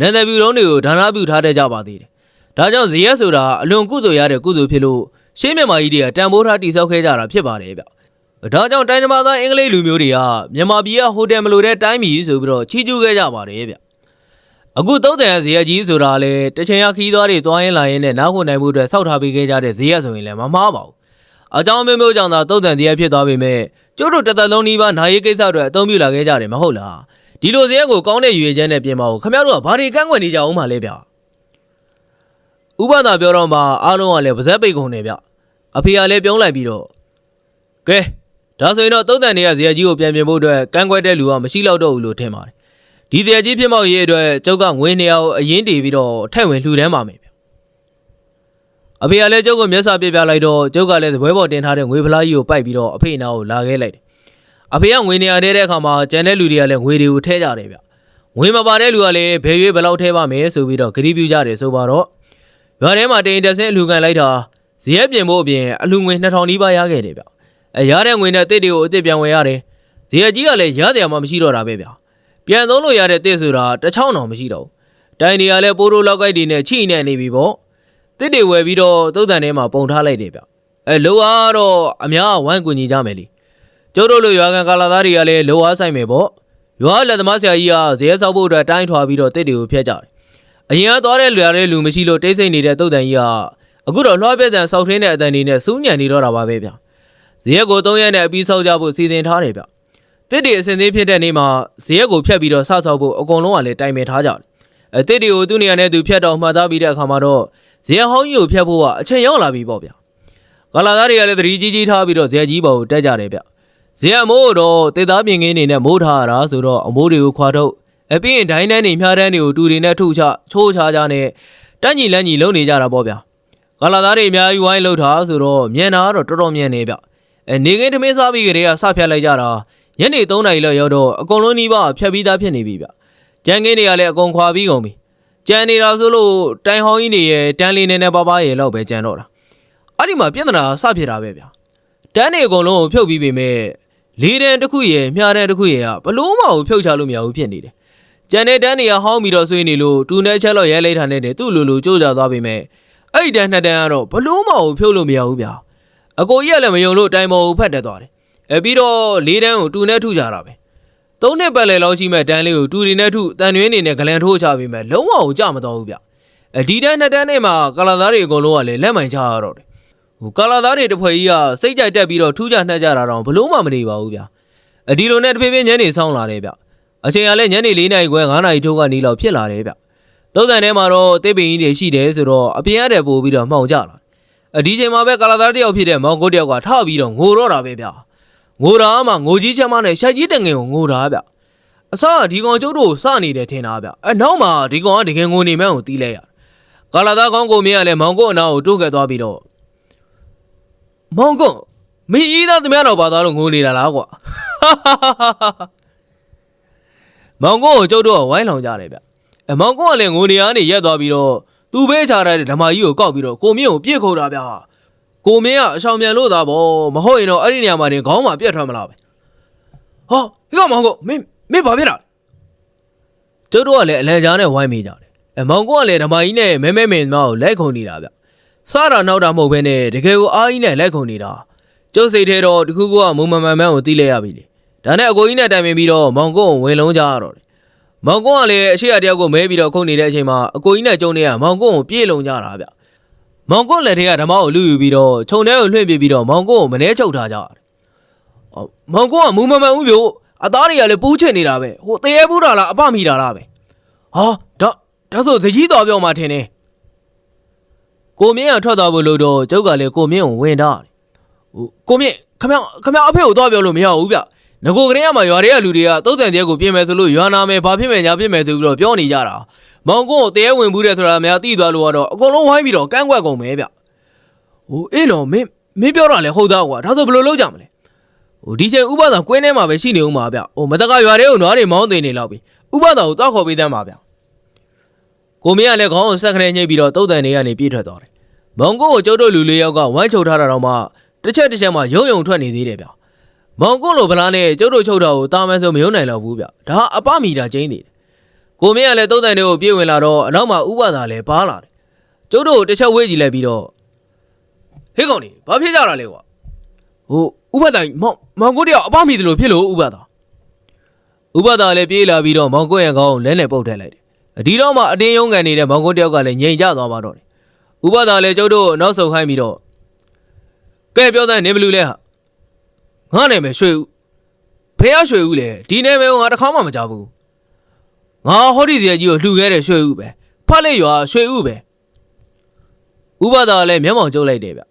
နန္ဒပြူတုံးတွေကိုဒါနပြုထားတဲ့ကြပါသေးတယ်။ဒါကြောင့်ဇေယျဆိုတာအလွန်ကုသိုလ်ရတဲ့ကုသိုလ်ဖြစ်လို့ရှင်းမြမာကြီးတွေကတန်ဖိုးထားတိစောက်ခဲ့ကြတာဖြစ်ပါတယ်ဗျ။ဒါကြောင့်တိုင်းသမားသားအင်္ဂလိပ်လူမျိုးတွေကမြန်မာပြည်ကဟိုတယ်မလို့တဲ့တိုင်းပြည်ဆိုပြီးတော့ချီးကျူးခဲ့ကြပါတယ်ဗျ။အခုသုံးတန်ဇေယျကြီးဆိုတာလေတချင်ရခီးသွားတွေသွားရင်လာရင်နဲ့နားခွန်နိုင်မှုအတွက်စောက်ထားပေးခဲ့ကြတဲ့ဇေယျဆိုရင်လည်းမမှားပါဘူး။ အကြောင်းမျိုးမျိုးကြောင့်သာသုံးတန်ဇေယျဖြစ်သွားပေမဲ့ကျို့တို့တစ်သက်လုံးဒီပါနိုင်ရေးကိစ္စတွေအသုံးပြုလာခဲ့ကြတယ်မဟုတ်လား။ဒီလိုဇေယျကိုကောင်းတဲ့ရွေချက်နဲ့ပြင်ပါဦးခင်ဗျားတို့ကဘာတွေကန့်ကွက်နေကြအောင်မလဲဗျ။ဥပဒါပြောတော့မှအားလုံးကလည်းပါဇက်ပိတ်ကုန်နေဗျ။အဖေကလည်းပြုံးလိုက်ပြီးတော့ကဲဒါဆိုရင်တော့သုံးတန်တွေကဇေယျကြီးကိုပြန်ပြင်ဖို့အတွက်ကန့်ကွက်တဲ့လူကမရှိတော့တော့ဘူးလို့ထင်ပါတယ်။ဒီဇေယျကြီးဖြစ်မောက်ရေးအတွက်ကျုပ်ကငွေနေရာကိုအရင်တည်ပြီးတော့ထည့်ဝင်လှူဒန်းပါမယ်ဗျ။ အဖေကလည်းကျုပ်ကိုမျက်စာပြပြလိုက်တော့ကျုပ်ကလည်းသပွဲပေါ်တင်ထားတဲ့ငွေဖလားကြီးကိုပိုက်ပြီးတော့အဖေနာကိုလာခဲ့လိုက်တယ်။အဖေကငွေနေရာထဲတဲ့အခါမှာကျန်တဲ့လူတွေကလည်းငွေတွေကိုထည့်ကြတယ်ဗျ။ငွေမပါတဲ့လူကလည်းဘယ်ရွေးဘယ်လောက်ထည့်ပါမယ်ဆိုပြီးတော့ဂရီးပြူကြတယ်ဆိုပါတော့ရွာထဲမှာတင်တက်ဆင်းအလှူခံလိုက်တာဇရက်ပြင်ဖို့အပြင်အလှူငွေ2000နီးပါးရခဲ့တယ်ဗျ။အဲရတဲ့ငွေနဲ့တစ်တွေကိုအစ်စ်ပြန်ဝယ်ရတယ်။ဇရက်ကြီးကလည်းရတဲ့မှမရှိတော့တာပဲဗျ။ပြန်သုံးလို့ရတဲ့တစ်ဆိုတာတစ်ချောင်းတောင်မရှိတော့ဘူး။တိုင်နေရလဲပိုးရိုးလောက်ကိုက်တွေနဲ့ချိနေနေပြီပေါ့။ တစ်တွေဝယ်ပြီးတော့သုတ်တန်ထဲမှာပုံထားလိုက်တယ်ဗျ။အဲလိုအားတော့အများဝိုင်းကူညီကြမယ်လी။ကျုပ်တို့လိုရွာကန်ကာလာသားတွေကလည်းလိုအားဆိုင်မယ်ပေါ့။ရွာလက်သမားဆရာကြီးကဇရက်ဆောက်ဖို့အတွက်တိုင်းထွာပြီးတော့တစ်တွေကိုဖျက်ကြတယ်။အရင်ကသွားတဲ့လူရတဲ့လူမရှိလို့တိတ်ဆိတ်နေတဲ့သုတ်တန်ကြီးကအခုတော့လွှားပြက်တန်ဆောက်ထင်းတဲ့အတန်တွေနဲ့စူးညံနေတော့တာပါပဲဗျ။ဇရက်ကို3ရက်နဲ့အပြီးဆောက်ကြဖို့စီစဉ်ထားတယ်ဗျ။တစ်တွေအစင်သေးဖြစ်တဲ့နေ့မှာဇရက်ကိုဖျက်ပြီးတော့စဆောက်ဖို့အကုန်လုံးကလည်းတိုင်ပင်ထားကြတယ်။အဲတစ်တွေကိုသူ့နေရာနဲ့သူဖျက်တော့မှတ်သားပြီးတဲ့အခါမှာတော့ ဇရက်ဟောင်းကြီးကိုဖျက်ဖို့ကအချိန်ရောက်လာပြီပေါ့ဗျ။ကာလာသားတွေကလည်းသတိကြီးကြီးထားပြီးတော့ဇရက်ကြီးပေါ်ကိုတက်ကြတယ်ဗျ။ဇရက်မိုးတော့တေသားပြင်ကင်းနေနဲ့မိုးထားရတာဆိုတော့အမိုးတွေကိုခွာထုတ်အပြီးရင်ဒိုင်းတန်းနေမြားတန်းတွေကိုတူတွေနဲ့ထုချချိုးချကြနဲ့တန့်ညီလန့်ညီလုံနေကြတာပေါ့ဗျာ။ကာလာသားတွေအများကြီးဝိုင်းလှုပ်ထားဆိုတော့မြန်တာကတော့တော်တော်မြန်နေဗျ။အဲနေကင်းသမင်းစားပြီးကြတဲ့ကစဖြတ်လိုက်ကြတာညနေ3နာရီလောက်ရောက်တော့အကုန်လုံးနီးပါးဖြတ်ပြီးသားဖြစ်နေပြီဗျ။ကြံကင်းတွေကလည်းအကုန်ခွာပြီးကုန်ပြီ။ ကြံနေတာဆိုလို့တိုင်ဟောင်းကြီးတွေရဲ့တန်းလေးနဲ့နဲ့ပါးပါးရဲ့လောက်ပဲကြံတော့တာ။အဲ့ဒီမှာပြဿနာစဖြစ်တာပဲဗျ။တန်းတွေအကုန်လုံးကိုဖြုတ်ပြီးပေမဲ့လေးတန်းတစ်ခုရဲ့မြားတန်းတစ်ခုရဲ့ကဘလို့မှကိုဖြုတ်ချလို့မရဘူးဖြစ်နေတယ်။ကြံတဲ့တန်းတွေကဟောင်းပြီးတော့ဆွေးနေလို့တူနဲ့ချက်လောက်ရဲလိုက်တာနဲ့သူ့လိုလိုကြိုးကြသွားပေမဲ့အဲ့ဒီတန်းနှစ်တန်းကတော့ဘလို့မှကိုဖြုတ်လို့မရဘူးဗျာ။အကိုကြီးကလည်းမယုံလို့တိုင်ပေါ်ကိုဖတ်တက်သွားတယ်။အဲပြီးတော့လေးတန်းကိုတူနဲ့ထုကြတာပဲ။ သုံးနှစ်ပတ်လည်လောက်ရှိမဲ့တန်းလေးကိုတူရီနဲ့ထုတန်ရွေးနေနဲ့ဂလန်ထိုးချပြီးမဲ့လုံးဝကိုကြမတော့ဘူးဗျ။အဲဒီတန်းနှစ်တန်းနဲ့မှာကလာသားတွေအကုန်လုံးကလည်းလက်မှန်ချရတော့တယ်။ဟိုကလာသားတွေတစ်ဖွဲ့ကြီးကစိတ်ကြိုက်တက်ပြီးတော့ထူးကြနှက်ကြတာတော့ဘလို့မှမနေပါဘူးဗျ။အဒီလိုနဲ့တဖြည်းဖြည်းညနေဆောင်လာတယ်ဗျ။အချိန်ကလည်းညနေ၄နာရီခွဲ9နာရီထိုးကနေလောက်ဖြစ်လာတယ်ဗျ။သုံးတန်ထဲမှာတော့တစ်ပင်ကြီးတွေရှိတယ်ဆိုတော့အပြင်ရတဲ့ပို့ပြီးတော့မှောင်ကြလာ။အဒီချိန်မှာပဲကလာသားတစ်ယောက်ဖြစ်တဲ့မောင်ကိုတယောက်ကထပြီးတော့ငိုတော့တာပဲဗျ။ ငိုတာမှငိုကြီးချက်မနဲ့ရှိုက်ကြီးတငယ်ကိုငိုတာဗျ။အစကဒီကောင်ကျုပ်တို့စနေတယ်ထင်တာဗျ။အဲနောက်မှဒီကောင်ကတကယ်ငိုနေမှန်းကိုတီးလိုက်ရ။ကလာသားကောင်းကိုမြင်ရလဲမောင်ကိုအနာကိုတိုးကပ်သွားပြီးတော့မောင်ကိုမင်းဤသားသမ ्या တော်ဘာသာလို့ငိုနေတာလားကွာ။မောင်ကိုကိုကျုပ်တို့ကဝိုင်းလောင်ကြတယ်ဗျ။အမောင်ကိုကလည်းငိုနေရနေရက်သွားပြီးတော့သူပဲချရတဲ့ဓမ္မကြီးကိုကောက်ပြီးတော့ကိုမင်းကိုပြစ်ခုတ်တာဗျာ ကိုမင်းကအဆောင်ပြန်လို့သာဗောမဟုတ်ရင်တော့အဲ့ဒီနေရာမှာနေခေါင်းမှာပြတ်ထွက်မလားပဲဟောဒီကောင်မောင်ကိုမင်းမင်းဘာဖြစ်တာလဲကျုပ်တို့ကလည်းအလံကြားနဲ့ဝိုင်းမိကြတယ်အဲမောင်ကိုကလည်းဓမ္မကြီးနဲ့မဲမဲမင်းမောင်ကိုလိုက်ခုန်နေတာဗျစားတာနောက်တာမဟုတ်ဘဲနဲ့တကယ်ကိုအားကြီးနဲ့လိုက်ခုန်နေတာကျုပ်စိတ်ထဲတော့တခုခုကမုံမမှန်မှန်ကိုတီးလိုက်ရပြီလေဒါနဲ့အကိုကြီးနဲ့တိုင်ပင်ပြီးတော့မောင်ကိုကိုဝင်လုံးကြရတော့တယ်မောင်ကွန်းကလည်းအရှိရတယောက်ကိုမဲပြီးတော့ခုန်နေတဲ့အချိန်မှာအကိုကြီးနဲ့ကျုံနေရမောင်ကွန်းကိုပြေးလုံကြတာဗျ မောင်ကွန်းလက်ထဲကဓမ္မကိုလူယူပြီးတော့ခြုံထဲကိုလွှင့်ပြပြီးတော့မောင်ကွန်းကိုမနှဲချုပ်ထားကြတယ်အော်မောင်ကွန်းကမူမမှန်ဦးပြို့အသားတွေကလည်းပူးချစ်နေတာပဲဟိုတရေဘူးတာလားအပမိတာလားပဲဟာဒါဒါဆိုသကြီးတော်ပြောမှထင်တယ်ကိုမြင့်ကထွက်သွားဖို့လို့တော့ကျုပ်ကလည်းကိုမြင့်ကိုဝင်တာတယ်ဟိုကိုမြင့်ခမခမအဖေကိုသွားပြောလို့မရဘူးဗျ ငကိုကလေးကမှရွာတွေကလူတွေကသုတ်တန်တရက်ကိုပြင်မယ်ဆိုလို့ရွာနာမယ်ဘာဖြစ်မယ်ညာဖြစ်မယ်ဆိုပြီးတော့ပြောနေကြတာမောင်ကွန်းကိုတဲဝင်ဘူးတဲ့ဆိုတာများသိသွားလို့ကတော့အကုန်လုံးဝိုင်းပြီးတော့ကန့်ကွက်ကုန်မယ်ဗျဟိုအေးတော့မင်းမင်းပြောတာလဲဟုတ်သားကွာဒါဆိုဘယ်လိုလုပ်ကြမလဲဟိုဒီချိန်ဥပဒါကွင်းထဲမှာပဲရှိနေဦးမှာဗျဟိုမတကရွာတွေကိုနွားတွေမောင်းသိနေလောက်ပြီဥပဒါကိုတောက်ခေါ်ပေးတမ်းပါဗျကိုမင်းကလည်းခေါင်းကိုဆက်ခနဲ့ညှိပြီးတော့သုတ်တန်တွေကနေပြေးထွက်သွားတယ်မောင်ကွန်းကိုကျုပ်တို့လူလေးယောက်ကဝိုင်းချုပ်ထားတာတော့မှတစ်ချက်တစ်ချက်မှရုံရုံထွက်နေသေးတယ်ဗျ မောင်ကွန်းလိုဗလားနဲ့ကျုပ်တို့ချုပ်တာကိုတာမန်ဆိုမယုံနိုင်တော့ဘူးဗျဒါအပမီတာကျင်းနေတယ်ကိုမင်းကလည်းတုံးတန်တွေကိုပြေးဝင်လာတော့အနောက်မှာဥပဒါလည်းပါလာတယ်ကျုပ်တို့ကိုတစ်ချက်ဝေးကြည့်လိုက်ပြီးတော့ဟေးကောင်နေဘာဖြစ်ကြတာလဲကွာဟိုဥပဒါမောင်မောင်ကွန်းတယောက်အပမီတယ်လို့ဖြစ်လို့ဥပဒါဥပဒါလည်းပြေးလာပြီးတော့မောင်ကွန်းရဲ့ခေါင်းကိုလဲနဲ့ပုတ်ထည့်လိုက်တယ်ဒီတော့မှအတင်းယုံကန်နေတဲ့မောင်ကွန်းတယောက်ကလည်းငြိမ်ကျသွားပါတော့တယ်ဥပဒါလည်းကျုပ်တို့ကိုနောက်ဆုတ်ခိုင်းပြီးတော့ကဲပြောတဲ့နေဘလူးလဲဟာ ငါနာမည်ရွှေဦးဖះရွှေဦးလေဒီနာမည်ကိုငါတစ်ခါမှမကြားဘူးငါဟောဒီစီကြီးကိုလှူခဲ့တဲ့ရွှေဦးပဲဖတ်လိုက်ရွာရွှေဦးပဲဥပဒါလည်းမျက်မှောင်ကျုပ်လိုက်တယ်ဗျဩ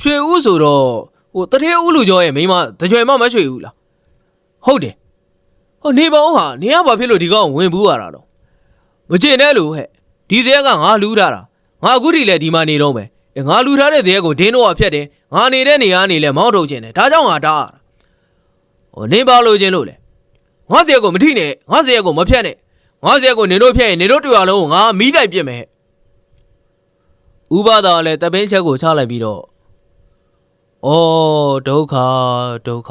ရွှေဦးဆိုတော့ဟိုတထေးဦးလူကျော်ရဲ့မိန်းမတကြွယ်မမရွှေဦးလားဟုတ်တယ်ဟိုနေပေါင်းဟာနေရဘာဖြစ်လို့ဒီကောင်ကိုဝင်ဘူးရတာတော့မကျင်တဲ့လူဟဲ့ဒီသေးကငါလူထားတာငါအခုထိလည်းဒီမှာနေတော့မယ်အဲ ငါလူထားတဲ့သေးကိုဒင်းတော့ကဖြတ်တယ်ငါနေတဲ့နေရာနေလဲမောင်းထုတ်ခြင်းတယ်ဒါကြောင့်ငါတားရတာဟိုနေပါလို့ခြင်းလို့လေငါစရက်ကိုမထိနဲ့ငါစရက်ကိုမဖြတ်နဲ့ငါစရက်ကိုနေလို့ဖြတ်ရင်နေတို့တူရလုံးကိုငါမီးတိုက်ပြစ်မယ်ဥပဒါလည်းတပင်းချက်ကိုချလိုက်ပြီးတော့အော်ဒုက္ခဒုက္ခ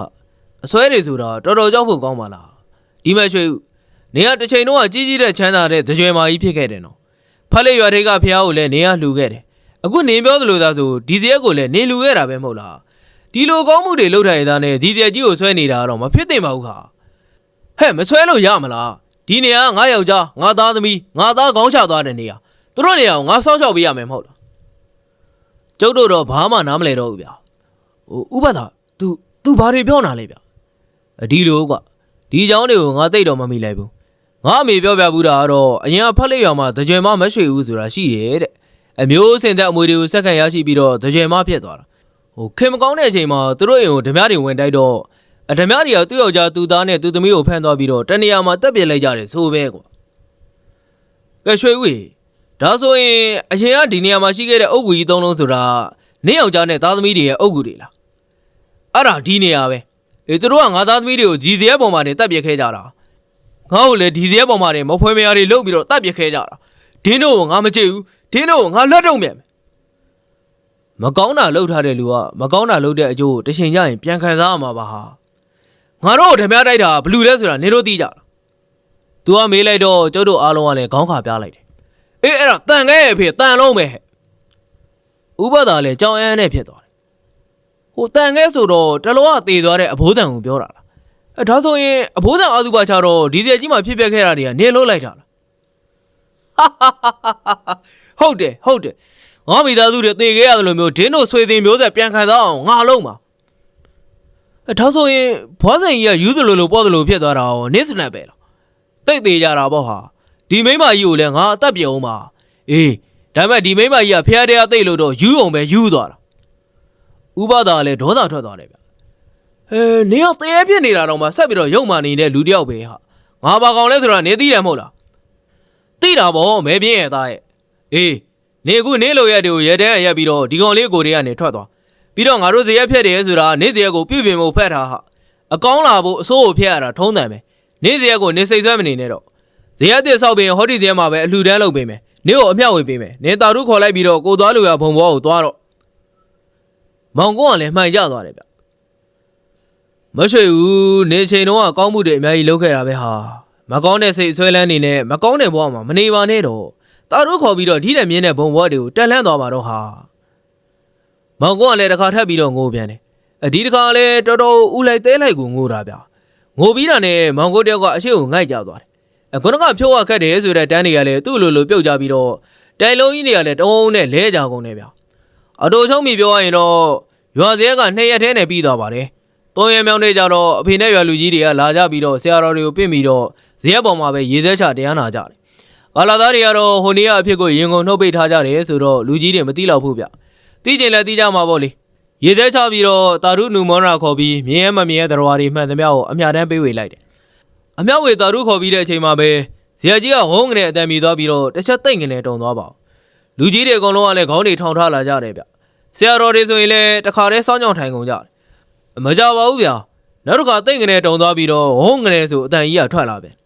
အစွဲတွေဆိုတာတော်တော်ကြောက်ဖို့ကောင်းပါလားဒီမဲ့ရွှေဦးနေကတစ်ချိန်တော့ကြီးကြီးတဲ့ချမ်းသာတဲ့ကြွယ်မာကြီးဖြစ်ခဲ့တယ်နော်ဖက်လက်ရွာတွေကဖះကိုလည်းနေရလှူခဲ့တယ် အခုနေပြောသလိုသာဆိုဒီဇရက်ကိုလည်းနေလူခဲ့တာပဲမဟုတ်လားဒီလိုကောင်းမှုတွေလုပ်ထားရတဲ့နဲ့ဒီဇရက်ကြီးကိုဆွဲနေတာတော့မဖြစ်သင့်ပါဘူးခါဟဲ့မဆွဲလို့ရမလားဒီနေရာငါယောက်ျားငါသားသမီးငါသားကောင်းချသွားတဲ့နေရာသူတို့နေရာကိုငါစောင့်ရှောက်ပေးရမယ်မဟုတ်လားကျုပ်တို့တော့ဘာမှနားမလဲတော့ဘူးဗျာဟိုဥပဒါ तू तू ဘာတွေပြောနေလဲဗျာအဒီလိုကွာဒီเจ้าတွေကိုငါသိတော့မမိလိုက်ဘူးငါအမေပြောပြဘူးတာကတော့အရင်ကဖက်လက်ရွာမှာတကြွယ်မမရွှေဘူးဆိုတာရှိတယ်တဲ့ အမျိုးစင်တဲ့အမွေတွေကိုစက္ကန့်ရရှိပြီးတော့ကြွယ်မဖြစ်သွားတာဟိုခင်မကောင်းတဲ့အချိန်မှာသူတို့အိမ်ကိုဓမြတွေဝင်တိုက်တော့အဓမြတွေကသူ့ယောက်ျားသူ့သားနဲ့သူ့သမီးကိုဖမ်းသွားပြီးတော့တနေရာမှာတက်ပြစ်လိုက်ကြတယ်ဆိုပဲကွာကဲရွှေဦးရေဒါဆိုရင်အရင်ကဒီနေရာမှာရှိခဲ့တဲ့အုပ်ကူကြီးသုံးလုံးဆိုတာနင့်ယောက်ျားနဲ့သားသမီးတွေရဲ့အုပ်ကူတွေလားအဲ့ဒါဒီနေရာပဲအေးသူတို့ကငါသားသမီးတွေကိုဒီဇရဲပေါ်မှာနေတက်ပြစ်ခဲ့ကြတာငါ့ကိုလည်းဒီဇရဲပေါ်မှာနေမဖွဲမရတွေလုတ်ပြီးတော့တက်ပြစ်ခဲ့ကြတာဒင်းတို့ကငါမကြည့်ဘူး ဒင်းတို့ကိုငါလက်တော့မြန်မယ်မကောင်းတာလှုပ်ထားတဲ့လူကမကောင်းတာလှုပ်တဲ့အကျိုးကိုတစ်ချိန်ကျရင်ပြန်ခံစားရမှာပါဟာငါတို့ဓမြတိုက်တာဘလူလဲဆိုတာနေတို့သိကြလား तू ကမေးလိုက်တော့ကျုပ်တို့အားလုံးကလည်းခေါင်းခါပြားလိုက်တယ်အေးအဲ့ဒါတန်ခဲ့ရဲ့အဖေတန်လုံးပဲဟဲ့ဥပဒါလည်းကြောင်အန်းနဲ့ဖြစ်သွားတယ်ဟိုတန်ခဲ့ဆိုတော့တလောကတေသွားတဲ့အဘိုးတန်ကိုပြောတာလားအဲဒါဆိုရင်အဘိုးတန်အာသူပါချတော့ဒီတဲ့ကြီးမှာဖြစ်ပျက်ခဲ့တာတွေကနင်းလို့လိုက်တာလား ဟုတ်တယ်ဟုတ်တယ်ငါမိသားစုတွေတေခဲ့ရတယ်လို့မျိုးဒင်းတို့ဆွေတင်မျိုးဆက်ပြန်ခံစားအောင်ငါလုံးပါအဲဒါဆိုရင်ဘွားဆိုင်ကြီးကယူသလိုလိုပေါ့သလိုဖြစ်သွားတာရောနင်းစနက်ပဲလားတိတ်သေးကြတာပေါ့ဟာဒီမိမကြီးကိုလည်းငါအသက်ပြုံးပါအေးဒါပေမဲ့ဒီမိမကြီးကဖះတရားတိတ်လို့တော့ယူအောင်ပဲယူသွားတာဥပဒါလည်းဒေါသထွက်သွားတယ်ဗျအဲနင်းကတရေဖြစ်နေတာတော့မှဆက်ပြီးတော့ရုံမာနေတဲ့လူတယောက်ပဲဟာငါဘာကောင်လဲဆိုတာနေသိတယ်မဟုတ်လား သိတာဗောမဲပြင်းရဲ့သားရဲ့အေးနေအခုနေလိုရက်တွေကိုရဲတန်းရက်ပြီးတော့ဒီကောင်လေးကိုတွေကနေထွက်သွားပြီးတော့ငါတို့ဇရက်ဖြတ်တယ်ဆိုတာနေဇရက်ကိုပြုပြင်ဖို့ဖက်ထားဟာအကောင်းလာဖို့အစိုးကိုဖျက်ရတာထုံးတယ်ပဲနေဇရက်ကိုနေစိတ်ဆွဲမနေနဲ့တော့ဇဇေယျတစ်ဆောက်ပြီးဟောဒီတဲမှာပဲအလှူဒန်းလုပ်ပေးမယ်နင်းကိုအမျှဝေပေးမယ်နင်းတာရုခေါ်လိုက်ပြီးတော့ကိုသွားလူရဘုံဘောကိုသွားတော့မောင်ကုန်းကလည်းမှိုင်ကျသွားတယ်ဗျမရွှေဘူးနေချိန်တော့ကောင်းမှုတွေအများကြီးလုပ်ခဲ့တာပဲဟာ မကောင်းတဲ့စိတ်ဆွဲလန်းနေနဲ့မကောင်းတဲ့ဘဝမှာမနေပါနဲ့တော့တာရုခေါ်ပြီးတော့ဒီတဲ့မြင်းတဲ့ဘုံဘောတွေကိုတက်လန့်သွားပါတော့ဟာမောင်ကုန်းကလည်းတစ်ခါထပ်ပြီးတော့ငိုပြန်တယ်အဒီတစ်ခါလည်းတော်တော်ဦးလိုက်သေးလိုက်ကိုငိုတာဗျငိုပြီးတာနဲ့မောင်ကုန်းတယောက်ကအရှိကိုငိုက်ကြသွားတယ်အခုနကဖြိုးရခက်တယ်ဆိုတဲ့တန်းတွေကလည်းသူ့လိုလိုပြုတ်ကြပြီးတော့တိုင်လုံးကြီးတွေကလည်းတုံးနဲ့လဲကြကုန်တယ်ဗျအတူချုံမိပြောရရင်တော့ရွာစဲကနှစ်ရက်ထဲနဲ့ပြီးသွားပါတယ်သုံးရက်မြောင်းနေကြတော့အဖေနဲ့ရွာလူကြီးတွေကလာကြပြီးတော့ဆရာတော်တွေကိုပြင့်ပြီးတော့ ဇရက်ပေါ်မှာပဲရေသက်ချတရားနာကြတယ်ကာလာသားတွေကတော့ဟိုနေ့ကအဖြစ်ကိုရင်ကုန်နှုတ်ပိတ်ထားကြတယ်ဆိုတော့လူကြီးတွေမသိတော့ဘူးဗျသိကြလည်းသိကြမှာပေါ့လေရေသက်ချပြီးတော့တာရုနူမောနာခေါ်ပြီးမြင်းရဲမမြင်းရဲတော်ဝါတွေမှန်သမျှကိုအမြတမ်းပေးဝေလိုက်တယ်အမြောက်ဝေတာရုခေါ်ပြီးတဲ့အချိန်မှာပဲဇေယျကြီးကဝုန်းကနေအတန်မီသွားပြီးတော့တစ်ချက်တိတ်ငနေတုံသွားပါဘူးလူကြီးတွေအကုန်လုံးကလည်းခေါင်းတွေထောင်ထားလာကြတယ်ဗျဆရာတော်တွေဆိုရင်လည်းတခါတည်းစောင်းကြောင်ထိုင်ကုန်ကြတယ်မကြပါဘူးဗျနောက်တစ်ခါတိတ်ငနေတုံသွားပြီးတော့ဝုန်းကနေဆိုအတန်ကြီးကထွက်လာပြန်အ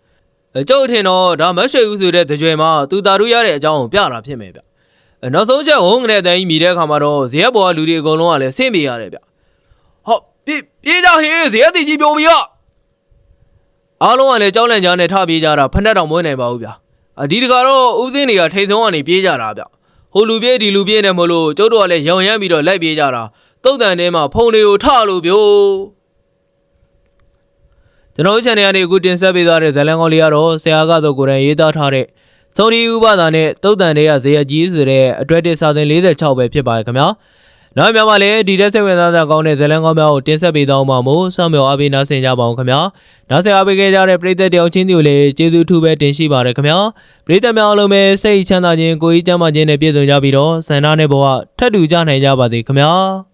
ကျုပ်ထင်တော့ဒါမတ်ရွှေဦးဆိုတဲ့တကြွယ်မှာသူတာရုရတဲ့အကြောင်းကိုပြတာဖြစ်မယ်ဗျအဲနောက်ဆုံးချက်ဝုန်းကနေအတန်ကြီးမိတဲ့အခါမှာတော့ဇေယျဘောကလူတွေအကုန်လုံးကလည်းဆင့်ပြေရတယ်ဗျဟောပြေးပြေးကြဟေးဇေယျတီကြီးပြုံပြီဟာအားလုံးကလည်းကြောက်လန့်ကြားနဲ့ထပြေးကြတာဖက်နဲ့တောင်မွေးနိုင်ပါဘူးဗျာအဒီတကတော့ဦးစင်းတွေကထိန်ဆုံးကနေပြေးကြတာဗျဟိုလူပြေးဒီလူပြေးနေမလို့ကျုပ်တို့ကလည်းရောင်ရမ်းပြီးတော့လိုက်ပြေးကြတာတုတ်တန်ထဲမှာဖုန်တွေကိုထလို့ပြို့ ကျွန်တော်တို့ channel ကနေအခုတင်ဆက်ပေးသွားတဲ့ဇာတ်လမ်းကောင်းလေးကတော့ဆရာကတော့ကိုယ်တိုင်ရေးသားထားတဲ့သုံးဒီဥပဒါနဲ့တုတ်တန်တွေကဇေယျကြီးဆိုတဲ့အတွက်တစ်စာသင်46ပဲဖြစ်ပါတယ်ခင်ဗျာနောက်မြန်မာလည်းဒီတက်ဆက်ဝင်သားသားကောင်းတဲ့ဇာတ်လမ်းကောင်းများကိုတင်ဆက်ပေးသွားမှာမို့ဆောင်းမြော်အားပေးနားဆင်ကြပါအောင်ခင်ဗျာနောက်ဆက်အားပေးခဲ့ကြတဲ့ပရိသတ်တယောက်ချင်းစီကိုလည်းကျေးဇူးအထူးပဲတင်ရှိပါရခင်ဗျာပရိသတ်များအားလုံးပဲစိတ်ချမ်းသာခြင်းကိုယ်ကြီးကျန်းမာခြင်းနဲ့ပြည့်စုံကြပြီးတော့ဆန္ဒနဲ့ဘဝထပ်တူကြနိုင်ကြပါစေခင်ဗျာ